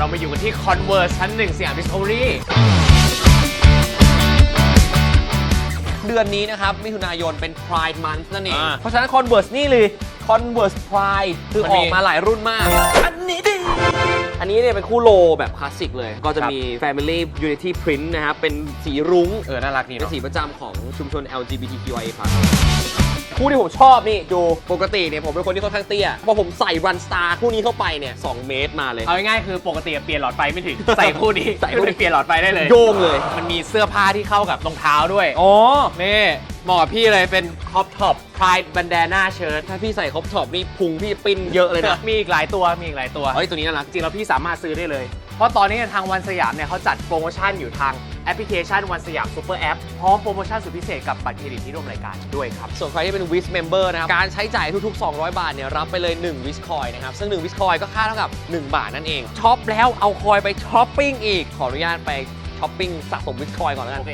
เรามาอยู่กันที่ Converse ชั้นหนึ่งสยาม Discovery เดือนนี้นะครับ มิถุนายนเป็น Pride Month นั่นเอง อ่าเพราะฉะนั้น Converse นี่เลย Converse Pride คือมันอมี อกมาหลายรุ่นมาก อันนี้ดิ อันนี้เนี่ยเป็นคู่โลแบบคลาสสิกเลย ก็จะครับ มี Family Unity Print นะครับ เป็นสีรุ้ง เออ น่ารักดีเป็นเนาะ สีประจำของชุมชน LGBTQIA+ คู่ที่ผมชอบนี่ดูปกติเนี่ยผมเป็นคนที่ค่อนข้างเตี้ยพอผมใส่ Run Star คู่นี้เข้าไปเนี่ย2เมตรมาเลย เอาง่ายๆคือปกติเปลี่ยนหลอดไฟไม่ถึง ใส่คู่นี้ใส่คู่นี้เปลี่ยนหลอดไฟได้เลยโยงเลย มันมีเสื้อผ้าที่เข้ากับรองเท้าด้วยอ๋อนี่เหมาะกับพี่เลยเป็น Crop Top Pride Bandana Shirt ถ้าพี่ใส่ครบท็อปนี่พุงพี่ปิ้นเยอะเลยนะมีอีกหลายตัวมีอีกหลายตัวเฮ้ยตัวนี้น่ารักจริงๆแล้วพี่สามารถซื้อได้เลย เพราะตอนนี้ทางวันสยามเนี่ยเขาจัดโปรโมชั่นอยู่ทางแอปพลิเคชันวันสยามซูเปอร์แอปพร้อมโปรโมชั่นสุดพิเศษกับบัตรเครดิตที่ร่วมรายการด้วยครับ ส่วนใครที่เป็น w i s Member นะครับ การใช้จ่ายทุกๆ 200 บาทเนี่ยรับไปเลย1 w i s Coin นะครับ ซึ่ง1 w i s Coin ก็ค่าเท่ากับ 1 บาทนั่นเองช็อปแล้วเอาคอยไปช้อปปิ้งอีกขออนุญาตไปช้อปปิ้งสะสม w i s Coin ก่อนแล้วกัน